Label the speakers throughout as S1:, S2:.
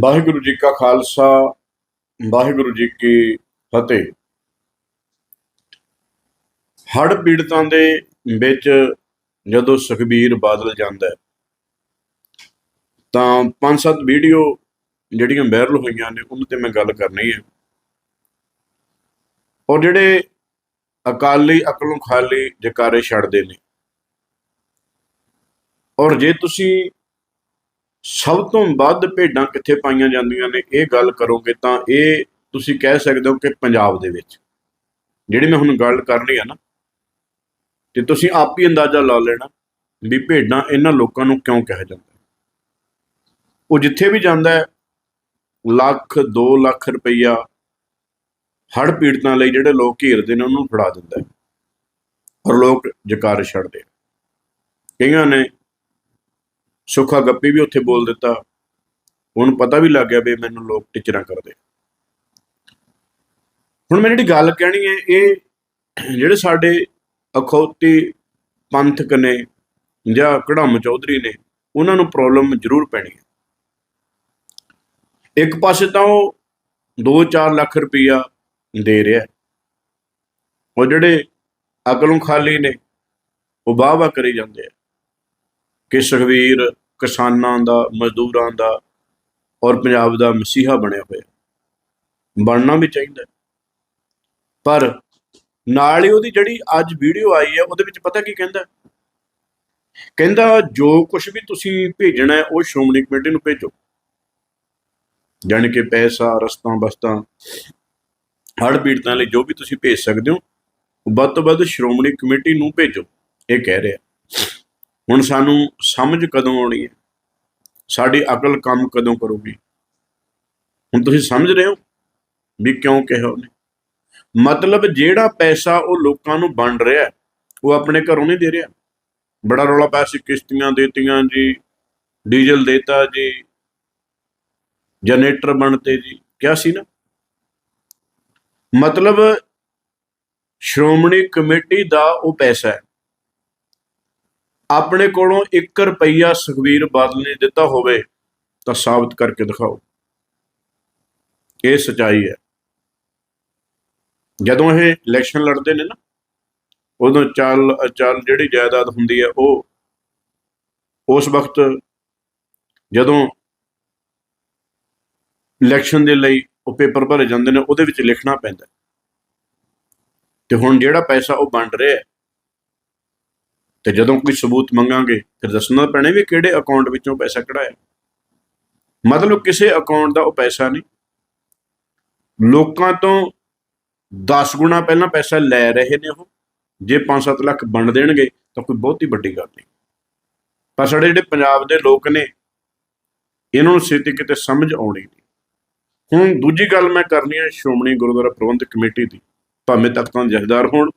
S1: ਵਾਹਿਗੁਰੂ ਜੀ ਕਾ ਖਾਲਸਾ ਵਾਹਿਗੁਰੂ ਜੀ ਕੀ ਫਤਿਹ। ਹੜ੍ਹ ਪੀੜਤਾਂ ਦੇ ਵਿੱਚ ਜਦੋਂ ਸੁਖਬੀਰ ਬਾਦਲ ਜਾਂਦਾ ਹੈ, ਤਾਂ ਪੰਜ ਸੱਤ ਵੀਡੀਓ ਜਿਹੜੀਆਂ ਵਾਇਰਲ ਹੋਈਆਂ ਨੇ ਉਹਨਾਂ ਤੇ ਮੈਂ ਗੱਲ ਕਰਨੀ ਹੈ। ਔਰ ਜਿਹੜੇ ਅਕਾਲੀ ਅਕਲੋਂ ਖਾਲੀ ਜਕਾਰੇ ਛੱਡਦੇ ਨੇ ਔਰ ਜੇ ਤੁਸੀਂ ਸਭ ਤੋਂ ਵੱਧ ਭੇਡਾਂ ਕਿੱਥੇ ਪਾਈਆਂ ਜਾਂਦੀਆਂ ਨੇ? ਇਹ ਗੱਲ ਕਰੋਗੇ ਤਾਂ ਇਹ ਤੁਸੀਂ ਕਹਿ ਸਕਦੇ ਹੋ ਕਿ ਪੰਜਾਬ ਦੇ ਵਿੱਚ। ਜਿਹੜੀ ਮੈਂ ਹੁਣ ਗੱਲ ਕਰਨੀ ਆ ਨਾ, ਤੇ ਤੁਸੀਂ ਆਪ ਹੀ ਅੰਦਾਜ਼ਾ ਲਾ ਲੈਣਾ ਵੀ ਭੇਡਾਂ ਇਹਨਾਂ ਲੋਕਾਂ ਨੂੰ ਕਿਉਂ ਕਿਹਾ ਜਾਂਦਾ ਉਹ ਜਿੱਥੇ ਵੀ ਜਾਂਦਾ ਹੈ, ਲੱਖ 2 ਲੱਖ ਰੁਪਈਆ ਹੜ੍ਹ ਪੀੜਤਾਂ ਲਈ ਜਿਹੜੇ ਲੋਕ ਘੇਰਦੇ ਨੇ, ਉਹਨੂੰ ਫੜਾ ਦਿੰਦਾ ਹੈ। ਔਰ ਲੋਕ ਜਕਾਰ ਛੱਡਦੇ ਕਈਆਂ ਨੇ ਸੁੱਖਾ ਗੱਪੀ ਵੀ ਉੱਥੇ ਬੋਲ ਦਿੱਤਾ। ਉਹਨੂੰ ਪਤਾ ਵੀ ਲੱਗ ਗਿਆ ਵੀ ਮੈਨੂੰ ਲੋਕ ਟਿਚਰਾਂ ਕਰਦੇ। ਹੁਣ ਮੈਂ ਜਿਹੜੀ ਗੱਲ ਕਹਿਣੀ ਹੈ, ਇਹ ਜਿਹੜੇ ਸਾਡੇ ਅਖੌਤੀ ਪੰਥਕ ਨੇ ਜਾਂ ਕੜਮ ਚੌਧਰੀ ਨੇ, ਉਹਨਾਂ ਨੂੰ ਪ੍ਰੋਬਲਮ ਜ਼ਰੂਰ ਪੈਣੀ ਹੈ। ਇੱਕ ਪਾਸੇ ਤਾਂ ਉਹ 2-4 ਲੱਖ ਰੁਪਈਆ ਦੇ ਰਿਹਾ ਉਹ ਜਿਹੜੇ ਅਕਲੋਂ ਖਾਲੀ ਨੇ, ਉਹ ਵਾਹ ਵਾਹ ਕਰੀ ਜਾਂਦੇ ਆ। ਕਿ ਸੁਖਵੀਰ ਕਿਸਾਨਾਂ ਦਾ, ਮਜ਼ਦੂਰਾਂ ਦਾ ਔਰ ਪੰਜਾਬ ਦਾ ਮਸੀਹਾ ਬਣਿਆ ਹੋਇਆ। ਬਣਨਾ ਵੀ ਚਾਹੀਦਾ ਪਰ ਨਾਲ ਹੀ ਉਹਦੀ ਜਿਹੜੀ ਅੱਜ ਵੀਡੀਓ ਆਈ ਹੈ, ਉਹਦੇ ਵਿੱਚ ਪਤਾ ਕੀ ਕਹਿੰਦਾ ਕਹਿੰਦਾ, ਜੋ ਕੁਝ ਵੀ ਤੁਸੀਂ ਭੇਜਣਾ ਹੈ, ਉਹ ਸ਼੍ਰੋਮਣੀ ਕਮੇਟੀ ਨੂੰ ਭੇਜੋ। ਜਾਣੀ ਕਿ ਪੈਸਾ, ਰਸਤਾ, ਬਸਤਾਂ, ਹੜ੍ਹ ਪੀੜਤਾਂ ਲਈ ਜੋ ਵੀ ਤੁਸੀਂ ਭੇਜ ਸਕਦੇ ਹੋ ਵੱਧ ਤੋਂ ਵੱਧ ਸ਼੍ਰੋਮਣੀ ਕਮੇਟੀ ਨੂੰ ਭੇਜੋ। ਇਹ ਕਹਿ ਰਿਹਾ। ਹੁਣ ਸਾਨੂੰ ਸਮਝ ਕਦੋਂ ਆਉਣੀ ਹੈ? ਸਾਡੀ ਅਕਲ ਕੰਮ ਕਦੋਂ ਕਰੂਗੀ? ਹੁਣ ਤੁਸੀਂ ਸਮਝ ਰਹੇ ਹੋ ਵੀ ਕਿਉਂ ਕਿਹਾ ਉਹਨੇ? ਮਤਲਬ ਜਿਹੜਾ ਪੈਸਾ ਉਹ ਲੋਕਾਂ ਨੂੰ ਵੰਡ ਰਿਹਾ ਉਹ ਆਪਣੇ ਘਰੋਂ ਨਹੀਂ ਦੇ ਰਿਹਾ। ਬੜਾ ਰੌਲਾ ਪਿਆ ਸੀ, ਕਿਸ਼ਤੀਆਂ ਦੇਤੀਆਂ ਜੀ, ਡੀਜ਼ਲ ਦੇਤਾ ਜੀ, ਜਨਰੇਟਰ ਬਣਤੇ ਜੀ, ਕਿਹਾ ਸੀ ਨਾ? ਮਤਲਬ ਸ਼੍ਰੋਮਣੀ ਕਮੇਟੀ ਦਾ ਉਹ ਪੈਸਾ ਹੈ। ਆਪਣੇ ਕੋਲੋਂ 1 ਰੁਪਈਆ ਸੁਖਵੀਰ ਬਾਦਲ ਨੇ ਦਿੱਤਾ ਹੋਵੇ ਤਾਂ ਸਾਬਤ ਕਰਕੇ ਦਿਖਾਓ। ਇਹ ਸਚਾਈ ਹੈ। ਜਦੋਂ ਇਹ ਇਲੈਕਸ਼ਨ ਲੜਦੇ ਨੇ ਨਾ ਉਦੋਂ ਚੱਲ ਚੱਲ ਜਿਹੜੀ ਜਾਇਦਾਦ ਹੁੰਦੀ ਹੈ ਉਹ ਉਸ ਵਕਤ ਜਦੋਂ ਇਲੈਕਸ਼ਨ ਦੇ ਲਈ ਉਹ ਪੇਪਰ ਭਰੇ ਜਾਂਦੇ ਨੇ ਉਹਦੇ ਵਿੱਚ ਲਿਖਣਾ ਪੈਂਦਾ ਤੇ ਹੁਣ ਜਿਹੜਾ ਪੈਸਾ ਉਹ ਵੰਡ ਰਿਹਾ ਹੈ, ਤੇ ਜਦੋਂ ਕੋਈ ਸਬੂਤ ਮੰਗਾਂਗੇ, ਫਿਰ ਦੱਸਣਾ ਪੈਣਾ ਵੀ ਕਿਹੜੇ ਅਕਾਊਂਟ ਵਿੱਚੋਂ ਪੈਸਾ ਕਢਾਇਆ। ਮਤਲਬ ਕਿਸੇ ਅਕਾਊਂਟ ਦਾ ਉਹ ਪੈਸਾ ਨਹੀਂ। ਲੋਕਾਂ ਤੋਂ 10 ਗੁਣਾ ਪਹਿਲਾਂ ਪੈਸਾ ਲੈ ਰਹੇ ਨੇ ਉਹ। ਜੇ 5-7 ਲੱਖ ਵੰਡ ਦੇਣਗੇ, ਤਾਂ ਕੋਈ ਬਹੁਤੀ ਵੱਡੀ ਗੱਲ ਨਹੀਂ। ਪਰ ਸਾਡੇ ਜਿਹੜੇ ਪੰਜਾਬ ਦੇ ਲੋਕ ਨੇ, ਇਹਨਾਂ ਨੂੰ ਛੇਤੀ ਕਿਤੇ ਸਮਝ ਆਉਣੀ ਨਹੀਂ। ਹੁਣ ਦੂਜੀ ਗੱਲ ਮੈਂ ਕਰਨੀ ਹੈ ਸ਼੍ਰੋਮਣੀ ਗੁਰਦੁਆਰਾ ਪ੍ਰਬੰਧਕ ਕਮੇਟੀ ਦੀ। ਭਾਵੇਂ ਤਖਤਾਂ ਦੇ ਜਥੇਦਾਰ ਹੋਣ,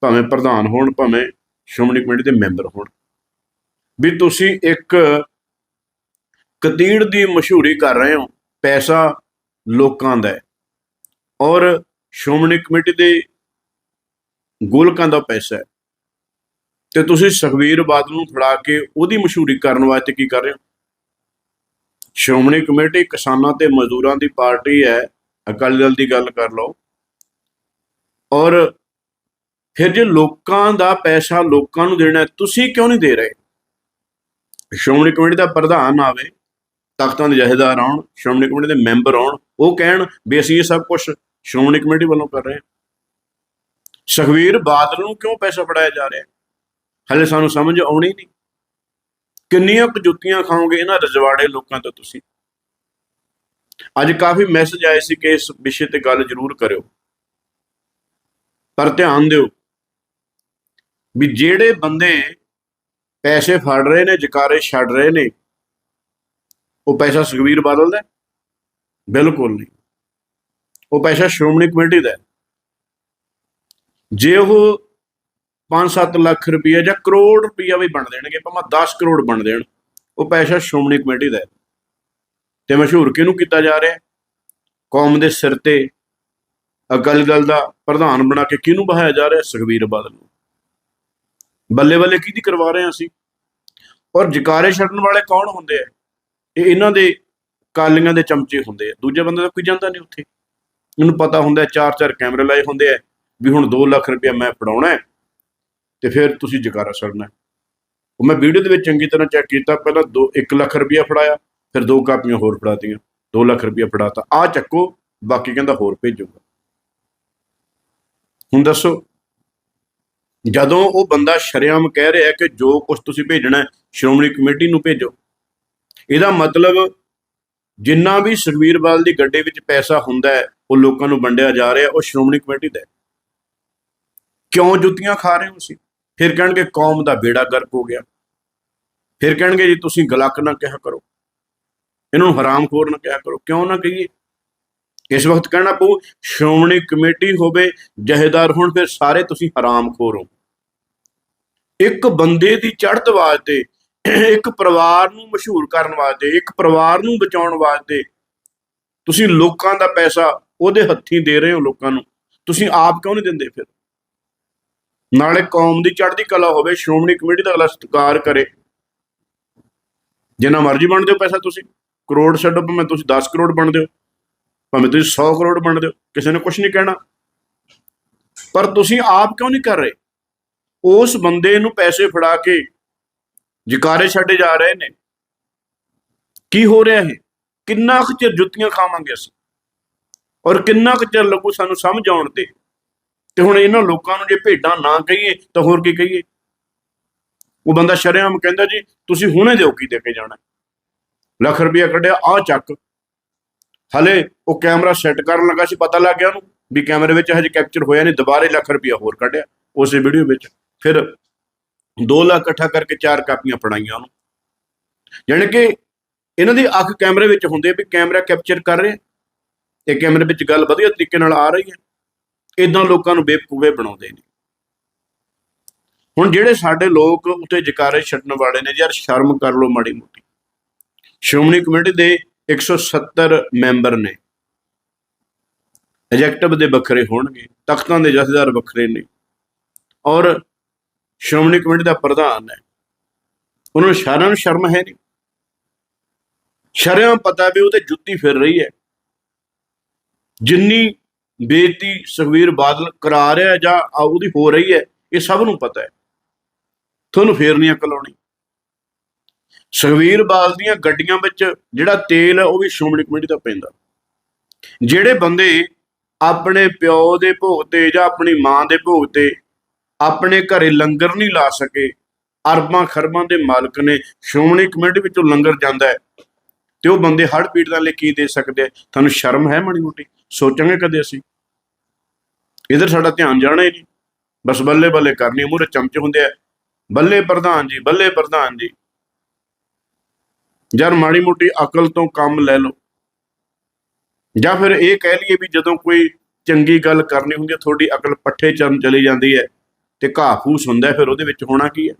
S1: ਭਾਵੇਂ ਪ੍ਰਧਾਨ ਹੋਣ, ਭਾਵੇਂ ਸ਼੍ਰੋਮਣੀ ਕਮੇਟੀ ਦੇ ਮੈਂਬਰ ਹੋਣ। ਵੀ ਤੁਸੀਂ ਇੱਕ ਕਤੀੜ ਦੀ ਮਸ਼ਹੂਰੀ ਕਰ ਰਹੇ ਹੋ, ਪੈਸਾ ਲੋਕਾਂ ਦਾ ਔਰ ਸ਼੍ਰੋਮਣੀ ਕਮੇਟੀ ਦੇ ਗੋਲਕਾਂ ਦਾ ਪੈਸਾ ਹੈ। ਤੇ ਤੁਸੀਂ ਸੁਖਵੀਰ ਬਾਦਲ ਨੂੰ ਫੜਾ ਕੇ ਉਹਦੀ ਮਸ਼ਹੂਰੀ ਕਰਨ ਵਾਸਤੇ ਕੀ ਕਰ ਰਹੇ ਹੋ? ਸ਼੍ਰੋਮਣੀ ਕਮੇਟੀ ਕਿਸਾਨਾਂ ਤੇ ਮਜ਼ਦੂਰਾਂ ਦੀ ਪਾਰਟੀ ਹੈ। ਅਕਾਲੀ ਦਲ ਦੀ ਗੱਲ ਕਰ ਲਓ। ਔਰ ਫਿਰ ਜੇ ਲੋਕਾਂ ਦਾ ਪੈਸਾ ਲੋਕਾਂ ਨੂੰ ਦੇਣਾ ਤੁਸੀਂ ਕਿਉਂ ਨਹੀਂ ਦੇ ਰਹੇ? ਸ਼੍ਰੋਮਣੀ ਕਮੇਟੀ ਦਾ ਪ੍ਰਧਾਨ ਆਵੇ, ਤਖਤਾਂ ਦੇ ਜਥੇਦਾਰ ਆਉਣ, ਸ਼੍ਰੋਮਣੀ ਕਮੇਟੀ ਦੇ ਮੈਂਬਰ ਆਉਣ, ਉਹ ਕਹਿਣ ਵੀ ਅਸੀਂ ਇਹ ਸਭ ਕੁਝ ਸ਼੍ਰੋਮਣੀ ਕਮੇਟੀ ਵੱਲੋਂ ਕਰ ਰਹੇ ਹਾਂ। ਸੁਖਵੀਰ ਬਾਦਲ ਨੂੰ ਕਿਉਂ ਪੈਸਾ ਫੜਾਇਆ ਜਾ ਰਿਹਾ ਹਲੇ ਸਾਨੂੰ ਸਮਝ ਆਉਣੀ ਨਹੀਂ। ਕਿੰਨੀਆਂ ਕੁ ਜੁੱਤੀਆਂ ਖਾਓਗੇ ਇਹਨਾਂ ਰਜਵਾੜੇ ਲੋਕਾਂ ਤੋਂ ਤੁਸੀਂ? ਅੱਜ ਕਾਫੀ ਮੈਸੇਜ ਆਏ ਸੀ ਕਿ ਇਸ ਵਿਸ਼ੇ ਤੇ ਗੱਲ ਜ਼ਰੂਰ ਕਰਿਓ। ਪਰ ਧਿਆਨ ਦਿਓ ਵੀ ਜਿਹੜੇ ਬੰਦੇ ਪੈਸੇ ਫੜ ਰਹੇ ਨੇ, ਜਕਾਰੇ ਛੱਡ ਰਹੇ ਨੇ, ਉਹ ਪੈਸਾ ਸੁਖਵੀਰ ਬਾਦਲ ਦਾ ਬਿਲਕੁਲ ਨਹੀਂ। ਉਹ ਪੈਸਾ ਸ਼੍ਰੋਮਣੀ ਕਮੇਟੀ ਦਾ ਜੇ ਉਹ 5-7 ਲੱਖ ਰੁਪਈਆ ਜਾਂ ਕਰੋੜ ਰੁਪਈਆ ਵੀ ਬਣ ਦੇਣਗੇ, ਭਾਵੇਂ 10 ਕਰੋੜ ਬਣ ਦੇਣ, ਉਹ ਪੈਸਾ ਸ਼੍ਰੋਮਣੀ ਕਮੇਟੀ ਦਾ ਤੇ ਮਸ਼ਹੂਰ ਕਿਹਨੂੰ ਕੀਤਾ ਜਾ ਰਿਹਾ ਕੌਮ ਦੇ ਸਿਰ ਤੇ ਅਕਾਲੀ ਦਲ ਦਾ ਪ੍ਰਧਾਨ ਬਣਾ ਕੇ ਕਿਹਨੂੰ ਬਹਾਇਆ ਜਾ ਰਿਹਾ ਸੁਖਵੀਰ ਬਾਦਲ ਨੂੰ। ਬੱਲੇ ਬੱਲੇ ਕਿਹਦੀ ਕਰਵਾ ਰਹੇ ਹਾਂ ਅਸੀਂ? ਔਰ ਜਕਾਰੇ ਛੱਡਣ ਵਾਲੇ ਕੌਣ ਹੁੰਦੇ ਆ? ਇਹ ਇਹਨਾਂ ਦੇ ਕਾਲੀਆਂ ਦੇ ਚਮਚੇ ਹੁੰਦੇ ਆ। ਦੂਜੇ ਬੰਦੇ ਦਾ ਕੋਈ ਜਾਂਦਾ ਨਹੀਂ ਉੱਥੇ। ਉਹਨੂੰ ਪਤਾ ਹੁੰਦਾ ਚਾਰ ਚਾਰ ਕੈਮਰੇ ਲਾਏ ਹੁੰਦੇ ਆ ਵੀ ਹੁਣ 2 ਲੱਖ ਰੁਪਇਆ ਮੈਂ ਫੜਾਉਣਾ ਹੈ ਤੇ ਫਿਰ ਤੁਸੀਂ ਜਕਾਰਾ ਛੱਡਣਾ ਉਹ ਮੈਂ ਵੀਡੀਓ ਦੇ ਵਿੱਚ ਚੰਗੀ ਤਰ੍ਹਾਂ ਚੈੱਕ ਕੀਤਾ, ਪਹਿਲਾਂ 2 1 ਲੱਖ ਰੁਪਇਆ ਫੜਾਇਆ, ਫਿਰ ਦੋ ਕਾਪੀਆਂ ਹੋਰ ਫੜਾਤੀਆਂ 2 ਲੱਖ ਰੁਪਇਆ ਫੜਾਤਾ। ਆ ਚੱਕੋ, ਬਾਕੀ ਕਹਿੰਦਾ ਹੋਰ ਭੇਜੂਗਾ। ਹੁਣ ਦੱਸੋ ਜਦੋਂ ਉਹ ਬੰਦਾ ਸ਼ਰੇਆਮ ਕਹਿ ਰਿਹਾ ਕਿ ਜੋ ਕੁਝ ਤੁਸੀਂ ਭੇਜਣਾ ਸ਼੍ਰੋਮਣੀ ਕਮੇਟੀ ਨੂੰ ਭੇਜੋ। ਇਹਦਾ ਮਤਲਬ ਜਿੰਨਾ ਵੀ ਸੁਖਬੀਰ ਬਾਲ ਦੀ ਗੱਡੇ ਵਿੱਚ ਪੈਸਾ ਹੁੰਦਾ ਉਹ ਲੋਕਾਂ ਨੂੰ ਵੰਡਿਆ ਜਾ ਰਿਹਾ, ਉਹ ਸ਼੍ਰੋਮਣੀ ਕਮੇਟੀ ਦਾ ਕਿਉਂ ਜੁੱਤੀਆਂ ਖਾ ਰਹੇ ਹੋ ਤੁਸੀਂ? ਫਿਰ ਕਹਿਣਗੇ ਕੌਮ ਦਾ ਬੇੜਾ ਗਰਕ ਹੋ ਗਿਆ। ਫਿਰ ਕਹਿਣਗੇ ਜੀ ਤੁਸੀਂ ਗਲਕ ਨਾ ਕਿਹਾ ਕਰੋ। ਇਹਨਾਂ ਨੂੰ ਹਰਾਮਖੋਰ ਨਾ ਕਿਹਾ ਕਰੋ। ਕਿਉਂ ਨਾ ਕਹੀਏ? ਇਸ ਵਕਤ ਕਹਿਣਾ ਪਊ, ਸ਼੍ਰੋਮਣੀ ਕਮੇਟੀ ਹੋਵੇ, ਜਹੇਦਾਰ ਹੁਣ, ਫਿਰ ਸਾਰੇ ਤੁਸੀਂ ਹਰਾਮਖੋਰ ਹੋ। ਇੱਕ ਬੰਦੇ ਦੀ ਚੜ੍ਹਤ ਵਾਸਤੇ, ਇੱਕ ਪਰਿਵਾਰ ਨੂੰ ਮਸ਼ਹੂਰ ਕਰਨ ਵਾਸਤੇ, ਇੱਕ ਪਰਿਵਾਰ ਨੂੰ ਬਚਾਉਣ ਵਾਸਤੇ ਤੁਸੀਂ ਲੋਕਾਂ ਦਾ ਪੈਸਾ ਉਹਦੇ ਹੱਥੀਂ ਦੇ ਰਹੇ ਹੋ ਲੋਕਾਂ ਨੂੰ। ਤੁਸੀਂ ਆਪ ਕਿਉਂ ਨਹੀਂ ਦਿੰਦੇ ਫਿਰ? ਨਾਲੇ ਕੌਮ ਦੀ ਚੜ੍ਹਦੀ ਕਲਾ ਹੋਵੇ, ਸ਼੍ਰੋਮਣੀ ਕਮੇਟੀ ਦਾ ਅਗਲਾ ਸਤਿਕਾਰ ਕਰੇ। ਜਿੰਨਾ ਮਰਜ਼ੀ ਬਣ ਦਿਓ ਪੈਸਾ ਤੁਸੀਂ। ਕਰੋੜ ਛੱਡੋ, ਭਾਵੇਂ ਤੁਸੀਂ 10 ਕਰੋੜ ਬਣਦੇ ਹੋ, ਭਾਵੇਂ ਤੁਸੀਂ 100 ਕਰੋੜ ਬਣਦੇ ਹੋ, ਕਿਸੇ ਨੇ ਕੁਝ ਨਹੀਂ ਕਹਿਣਾ। ਪਰ ਤੁਸੀਂ ਆਪ ਕਿਉਂ ਨਹੀਂ ਕਰ ਰਹੇ? ਉਸ ਬੰਦੇ ਨੂੰ ਪੈਸੇ ਫੜਾ ਕੇ ਜਕਾਰੇ ਛੱਡੇ ਜਾ ਰਹੇ ਨੇ। ਕੀ ਹੋ ਰਿਹਾ ਹੈ ਕਿੰਨਾ ਕੁ ਚਿਰ ਜੁੱਤੀਆਂ ਖਾਵਾਂਗੇ ਅਸੀਂ? ਔਰ ਕਿੰਨਾ ਕੁ ਚਿਰ ਲੱਗੂ ਸਾਨੂੰ ਸਮਝ ਆਉਣ ਤੇ? ਤੇ ਹੁਣ ਇਹਨਾਂ ਲੋਕਾਂ ਨੂੰ ਜੇ ਭੇਡਾਂ ਨਾ ਕਹੀਏ, ਤਾਂ ਹੋਰ ਕੀ ਕਹੀਏ? ਉਹ ਬੰਦਾ ਸ਼ਰੇਆਮ ਕਹਿੰਦਾ ਜੀ, ਤੁਸੀਂ ਹੁਣੇ ਦਿਓ ਕੀ ਦੇ ਕੇ ਜਾਣਾ। ਲੱਖ ਰੁਪਇਆ ਕੱਢਿਆ ਆ ਚੱਕ। ਹਲੇ ਉਹ ਕੈਮਰਾ ਸੈੱਟ ਕਰਨ ਲੱਗਾ ਸੀ, ਪਤਾ ਲੱਗ ਗਿਆ ਉਹਨੂੰ, ਵੀ ਕੈਮਰੇ ਵਿੱਚ ਹਜੇ ਕੈਪਚਰ ਹੋਇਆ ਨਹੀਂ, ਦੁਬਾਰੇ ਲੱਖ ਰੁਪਇਆ ਹੋਰ ਕੱਢਿਆ, ਉਸੇ ਵੀਡੀਓ ਵਿੱਚ। ਫਿਰ 2 ਲੱਖ ਇਕੱਠਾ ਕਰਕੇ ਚਾਰ ਕਾਪੀਆਂ ਫੜਾਈਆਂ ਉਹਨੂੰ। ਯਾਨੀ ਕਿ ਇਹਨਾਂ ਦੀ ਅੱਖ ਕੈਮਰੇ ਵਿੱਚ ਹੁੰਦੇ ਵੀ ਕੈਮਰਾ ਕੈਪਚਰ ਕਰ ਰਿਹਾ। ਇਹ ਕੈਮਰੇ ਵਿੱਚ ਗੱਲ ਵਧੀਆ ਤਰੀਕੇ ਨਾਲ ਆ ਰਹੀ ਹੈ। ਇਦਾਂ ਲੋਕਾਂ ਨੂੰ ਬੇਵਕੂਫੇ ਬਣਾਉਂਦੇ ਨੇ। ਹੁਣ ਜਿਹੜੇ ਸਾਡੇ ਲੋਕ ਉੱਤੇ ਜਕਾਰੇ ਛੱਡਣ ਵਾਲੇ ਨੇ ਯਾਰ ਸ਼ਰਮ ਕਰ ਲਓ ਮਾੜੀ ਮੋਟੀ। ਸ਼੍ਰੋਮਣੀ ਕਮੇਟੀ ਦੇ 170 ਮੈਂਬਰ ਨੇ। ਐਜੈਕਟਿਵ ਦੇ ਵੱਖਰੇ ਹੋਣਗੇ, ਤਖਤਾਂ ਦੇ ਜਥੇਦਾਰ ਵੱਖਰੇ ਨੇ। ਔਰ ਸ਼੍ਰੋਮਣੀ ਕਮੇਟੀ ਦਾ ਪ੍ਰਧਾਨ ਹੈ। ਉਹਨਾਂ ਨੂੰ ਸ਼ਰਮ ਨੂੰ ਸ਼ਰਮ ਹੈ ਨਹੀਂ। ਸ਼ਰਮ ਪਤਾ ਵੀ ਉਹਦੇ ਜੁੱਤੀ ਫਿਰ ਰਹੀ ਹੈ। ਜਿੰਨੀ ਬੇਤੀ ਸੁਖਵੀਰ ਬਾਦਲ ਕਰਾ ਰਿਹਾ ਜਾਂ ਆ ਉਹਦੀ ਹੋ ਰਹੀ ਹੈ, ਇਹ ਸਭ ਨੂੰ ਪਤਾ ਹੈ। ਤੁਹਾਨੂੰ ਫੇਰ ਨਹੀਂ ਅਕਲ ਆਉਣੀ। ਸੁਖਵੀਰ ਬਾਦਲ ਦੀਆਂ ਗੱਡੀਆਂ ਵਿੱਚ ਜਿਹੜਾ ਤੇਲ ਹੈ, ਉਹ ਵੀ ਸ਼੍ਰੋਮਣੀ ਕਮੇਟੀ ਦਾ ਪੈਂਦਾ। ਜਿਹੜੇ ਬੰਦੇ ਆਪਣੇ ਪਿਓ ਦੇ ਭੋਗ ਤੇ ਜਾਂ ਆਪਣੀ ਮਾਂ ਦੇ ਭੋਗ ਤੇ ਆਪਣੇ ਘਰੇ ਲੰਗਰ ਨਹੀਂ ਲਾ ਸਕੇ। ਅਰਬਾਂ ਖਰਬਾਂ ਦੇ ਮਾਲਕ ਨੇ ਸ਼੍ਰੋਮਣੀ ਕਮੇਟੀ ਵਿੱਚੋਂ ਲੰਗਰ ਜਾਂਦਾ ਹੈ। ਤੇ ਉਹ ਬੰਦੇ ਹੜ ਪੀੜਤਾਂ ਲਈ ਕੀ ਦੇ ਸਕਦੇ ਤੁਹਾਨੂੰ ਸ਼ਰਮ ਹੈ ਮਾੜੀ ਮੋਟੀ? ਸੋਚਾਂਗੇ ਕਦੇ ਅਸੀਂ? ਇਧਰ ਸਾਡਾ ਧਿਆਨ ਜਾਣਾ ਹੀ ਨਹੀਂ। ਬਸ ਬੱਲੇ ਬੱਲੇ ਕਰਨੀ ਮੂਰੇ ਚਮਚ ਹੁੰਦੇ ਆ। ਬੱਲੇ ਪ੍ਰਧਾਨ ਜੀ, ਬੱਲੇ ਪ੍ਰਧਾਨ ਜੀ। ਯਾਰ ਮਾੜੀ ਮੋਟੀ ਅਕਲ ਤੋਂ ਕੰਮ ਲੈ ਲਓ। ਜਾਂ ਫਿਰ ਇਹ ਕਹਿ ਲਈਏ ਵੀ ਜਦੋਂ ਕੋਈ ਚੰਗੀ ਗੱਲ ਕਰਨੀ ਹੁੰਦੀ ਹੈ, ਤੁਹਾਡੀ ਅਕਲ ਪੱਠੇ ਚਰਨ ਚਲੀ ਜਾਂਦੀ ਹੈ। ਤੇ ਘਾਹ ਫੂਸ ਹੁੰਦਾ ਫਿਰ ਉਹਦੇ ਵਿੱਚ ਹੋਣਾ ਕੀ ਹੈ?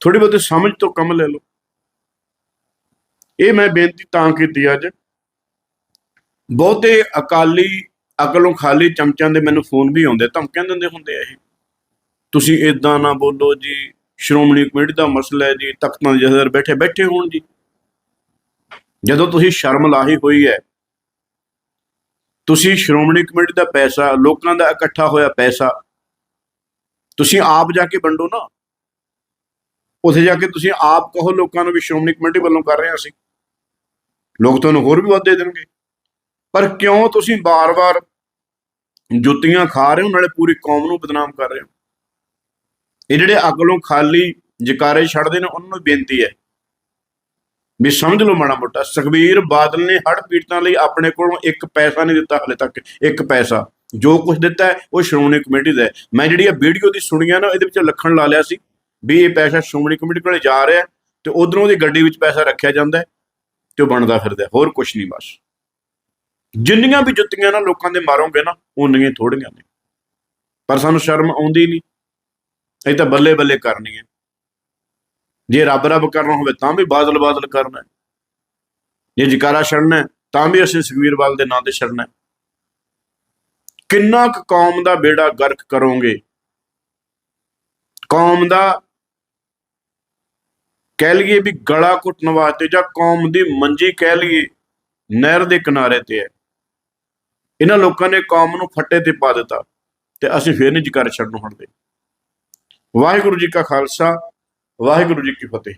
S1: ਥੋੜੀ ਬਹੁਤੀ ਸਮਝ ਤੋਂ ਕੰਮ ਲੈ ਲਓ। ਇਹ ਮੈਂ ਬੇਨਤੀ ਤਾਂ ਕੀਤੀ ਅੱਜ। ਬਹੁਤੇ ਅਕਾਲੀ, ਅਕਲੋਂ ਖਾਲੀ ਚਮਚਾਂ ਦੇ ਮੈਨੂੰ ਫੋਨ ਵੀ ਆਉਂਦੇ, ਧਮਕੀਆਂ ਦਿੰਦੇ ਹੁੰਦੇ ਆ ਇਹ। ਤੁਸੀਂ ਇਦਾਂ ਨਾ ਬੋਲੋ ਜੀ, ਸ਼੍ਰੋਮਣੀ ਕਮੇਟੀ ਦਾ ਮਸਲਾ ਹੈ ਜੀ, ਤਖਤਾਂ ਦੇ ਜਥੇਦਾਰ ਬੈਠੇ ਬੈਠੇ ਹੋਣ ਜੀ। ਜਦੋਂ ਤੁਸੀਂ ਸ਼ਰਮ ਲਾਹੀ ਹੋਈ ਹੈ ਤੁਸੀਂ ਸ਼੍ਰੋਮਣੀ ਕਮੇਟੀ ਦਾ ਪੈਸਾ, ਲੋਕਾਂ ਦਾ ਇਕੱਠਾ ਹੋਇਆ ਪੈਸਾ, ਤੁਸੀਂ ਆਪ ਜਾ ਕੇ ਵੰਡੋ ਨਾ। ਉੱਥੇ ਜਾ ਕੇ ਤੁਸੀਂ ਆਪ ਕਹੋ ਲੋਕਾਂ ਨੂੰ ਵੀ ਸ਼੍ਰੋਮਣੀ ਕਮੇਟੀ ਵੱਲੋਂ ਕਰ ਰਹੇ ਹਾਂ ਅਸੀਂ। ਲੋਕ ਤੁਹਾਨੂੰ ਹੋਰ ਵੀ ਵੱਧ ਦੇਣਗੇ। ਪਰ ਕਿਉਂ ਤੁਸੀਂ ਬਾਰ-ਬਾਰ ਜੁੱਤੀਆਂ ਖਾ ਰਹੇ ਹੋ, ਨਾਲੇ ਪੂਰੀ ਕੌਮ ਨੂੰ ਬਦਨਾਮ ਕਰ ਰਹੇ ਹੋ? ਇਹ ਜਿਹੜੇ ਅਕਲੋਂ ਖਾਲੀ ਜਕਾਰੇ ਛੱਡਦੇ ਨੇ, ਉਹਨਾਂ ਨੂੰ ਬੇਨਤੀ ਹੈ ਵੀ ਸਮਝ ਲਓ ਮਾੜਾ ਮੋਟਾ, ਸੁਖਬੀਰ ਬਾਦਲ ਨੇ ਹੜ ਪੀੜਤਾਂ ਲਈ ਆਪਣੇ ਕੋਲੋਂ ਇੱਕ ਪੈਸਾ ਨਹੀਂ ਦਿੱਤਾ ਹਲੇ ਤੱਕ, ਇੱਕ ਪੈਸਾ। ਜੋ ਕੁਝ ਦਿੱਤਾ ਉਹ ਸ਼੍ਰੋਮਣੀ ਕਮੇਟੀ ਦਾ ਮੈਂ ਜਿਹੜੀ ਆ ਵੀਡੀਓ ਦੀ ਸੁਣੀਆਂ ਨਾ, ਇਹਦੇ ਵਿੱਚ ਲੱਖਣ ਲਾ ਲਿਆ ਸੀ ਵੀ ਇਹ ਪੈਸਾ ਸ਼੍ਰੋਮਣੀ ਕਮੇਟੀ ਕੋਲੇ ਜਾ ਰਿਹਾ ਹੈ ਤੇ ਉਧਰੋਂ ਦੀ ਗੱਡੀ ਵਿੱਚ ਪੈਸਾ ਰੱਖਿਆ ਜਾਂਦਾ ਹੈ ਤੇ ਉਹ ਬਣਦਾ ਫਿਰਦਾ ਹੋਰ ਕੁਝ ਨਹੀਂ ਬਸ। ਜਿੰਨੀਆਂ ਵੀ ਜੁੱਤੀਆਂ ਨਾ ਲੋਕਾਂ ਦੇ ਮਾਰੋਗੇ ਨਾ ਉਨੀਆਂ ਥੋੜੀਆਂ ਨੇ। ਪਰ ਸਾਨੂੰ ਸ਼ਰਮ ਆਉਂਦੀ ਨਹੀਂ। ਇਹ ਤਾਂ ਬੱਲੇ ਬੱਲੇ ਕਰਨੀ ਹੈ। ਜੇ ਰੱਬ ਰੱਬ ਕਰਨਾ ਹੋਵੇ ਤਾਂ ਵੀ ਬਾਦਲ ਬਾਦਲ ਕਰਨਾ। ਜੇ ਜਕਾਰਾ ਛੱਡਣਾ ਤਾਂ ਵੀ ਅਸੀਂ ਸੁਖਵੀਰ ਬਾਦਲ ਦੇ ਨਾਂ ਤੇ ਛੱਡਣਾ ਕਿੰਨਾ ਕੁ ਕੌਮ ਦਾ ਬੇੜਾ ਗਰਕ ਕਰੋਗੇ। ਕੌਮ ਦਾ ਕਹਿ ਲਈਏ ਵੀ ਗਲਾ ਘੁੱਟਣ ਵਾਸਤੇ ਜਾਂ ਕੌਮ ਦੀ ਮੰਜੀ ਕਹਿ ਲਈਏ, ਨਹਿਰ ਦੇ ਕਿਨਾਰੇ ਤੇ ਹੈ। ਇਹਨਾਂ ਲੋਕਾਂ ਨੇ ਕੌਮ ਨੂੰ ਫੱਟੇ ਤੇ ਪਾ ਦਿੱਤਾ ਤੇ ਅਸੀਂ ਫੇਰ ਨਹੀਂ ਜਕਾਰ ਛੱਡਣੋਂ ਹਟਦੇ। ਵਾਹਿਗੁਰੂ ਜੀ ਕਾ ਖਾਲਸਾ ਵਾਹਿਗੁਰੂ ਜੀ ਕੀ ਫਤਿਹ।